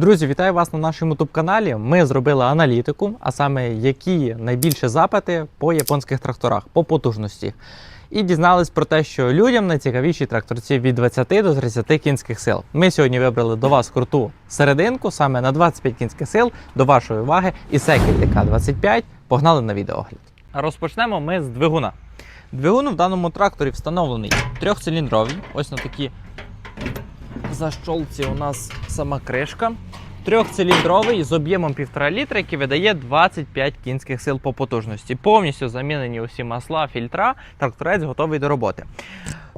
Друзі, вітаю вас на нашому youtube каналі. Ми зробили аналітику, а саме які найбільші запити по японських тракторах, по потужності. І дізнались про те, що людям найцікавіші тракторці від 20 до 30 кінських сил. Ми сьогодні вибрали до вас круту серединку, саме на 25 кінських сил, до вашої уваги, і Ісекі ДК-25. Погнали на відеогляд. Розпочнемо ми з двигуна. Двигун в даному тракторі встановлений трьохциліндровий. Ось на такі защолці у нас сама кришка. Трьохциліндровий з об'ємом 1,5 літра, який видає 25 кінських сил по потужності. Повністю замінені усі масла, фільтра. Тракторець готовий до роботи.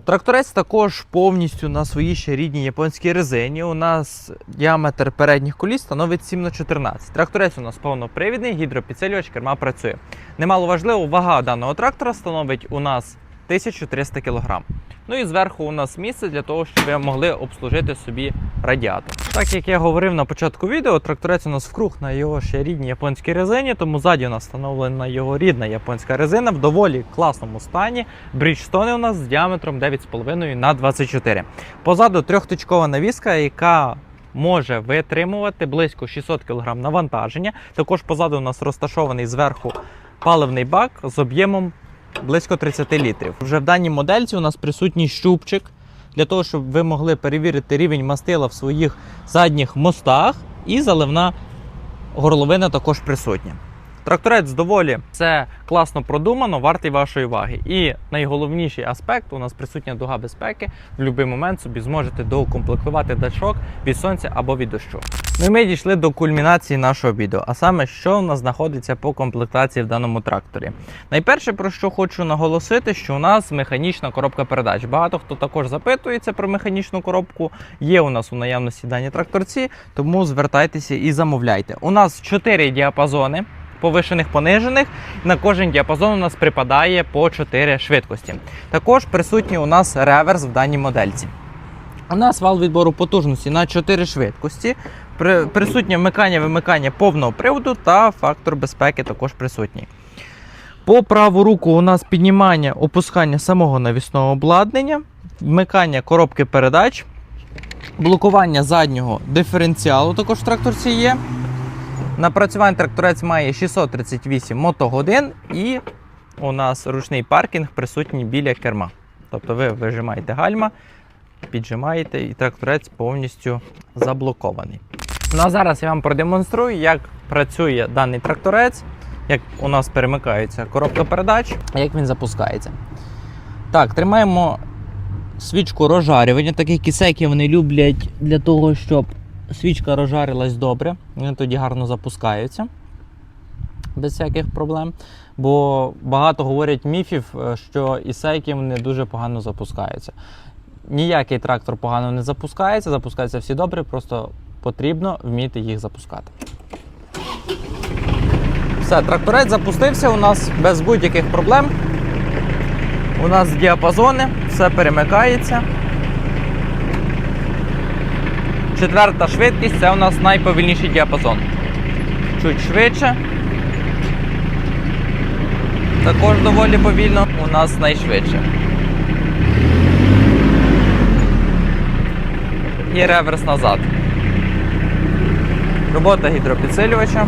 Тракторець також повністю на своїй ще рідній японській резині. У нас діаметр передніх коліс становить 7 на 14 Тракторець у нас повнопривідний, гідропідсилювач керма працює. Немало важливо, вага даного трактора становить у нас 1300 кг. Ну і зверху у нас місце для того, щоб ви могли обслужити собі радіатор. Так як я говорив на початку відео, тракторець у нас вкруг на його ще рідній японській резині, тому ззаді у нас встановлена його рідна японська резина в доволі класному стані. Бріджстони у нас з діаметром 9,5 на 24. Позаду трьохтичкова навіска, яка може витримувати близько 600 кг навантаження. Також позаду у нас розташований зверху паливний бак з об'ємом близько 30 літрів. Вже в даній модельці у нас присутній щупчик для того, щоб ви могли перевірити рівень мастила в своїх задніх мостах, і заливна горловина також присутня. Тракторець доволі все класно продумано, вартий вашої уваги. І найголовніший аспект у нас присутня дуга безпеки. В будь-який момент собі зможете доукомплектувати датчок від сонця або від дощу. Ну і ми дійшли до кульмінації нашого відео, а саме, що у нас знаходиться по комплектації в даному тракторі. Найперше, про що хочу наголосити, що у нас механічна коробка передач. Багато хто також запитується про механічну коробку. Є у нас у наявності дані тракторці, тому звертайтеся і замовляйте. У нас 4 діапазони. Повишених понижених на кожен діапазон у нас припадає по 4 швидкості. Також присутній у нас реверс в даній модельці. У нас вал відбору потужності на 4 швидкості. Присутнє вмикання вимикання повного приводу та фактор безпеки також присутній. По праву руку у нас піднімання опускання самого навісного обладнання, вмикання коробки передач, блокування заднього диференціалу також в тракторці є. Напрацювання тракторець має 638 мотогодин і у нас ручний паркінг присутній біля керма. Тобто ви вижимаєте гальма, піджимаєте і тракторець повністю заблокований. Ну а зараз я вам продемонструю, як працює даний тракторець, як у нас перемикається коробка передач, як він запускається. Так, тримаємо свічку розжарювання, так як кисеки вони люблять для того, щоб свічка розжарилась добре, вони тоді гарно запускаються без всяких проблем. Бо багато говорять міфів, е, що ісейки вони дуже погано запускаються. Ніякий трактор погано не запускається, запускаються всі добре, просто потрібно вміти їх запускати. Все, тракторець запустився у нас без будь-яких проблем. У нас діапазони, все перемикається. Четверта швидкість це у нас найповільніший діапазон. Чуть швидше. Також доволі повільно у нас найшвидше. І реверс назад. Робота гідропідсилювача.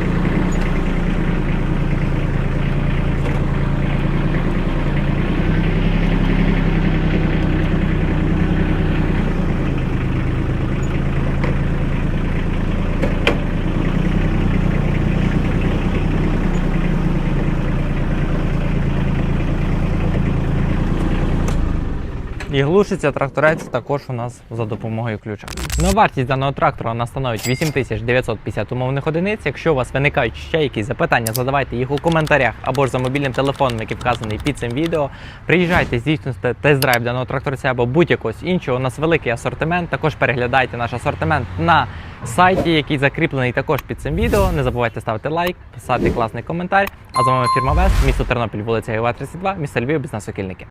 І глушиться тракторець також у нас за допомогою ключа. На вартість даного трактора вона становить 8950 умовних одиниць. Якщо у вас виникають ще якісь запитання, задавайте їх у коментарях або ж за мобільним телефоном, який вказаний під цим відео. Приїжджайте, здійснюйте тест-драйв даного тракторця або будь-якогось іншого. У нас великий асортимент. Також переглядайте наш асортимент на сайті, який закріплений також під цим відео. Не забувайте ставити лайк, писати класний коментар. А з вами фірма Вест, місто Тернопіль, вулиця Гева 32, місто Львів, бізнес-окільники.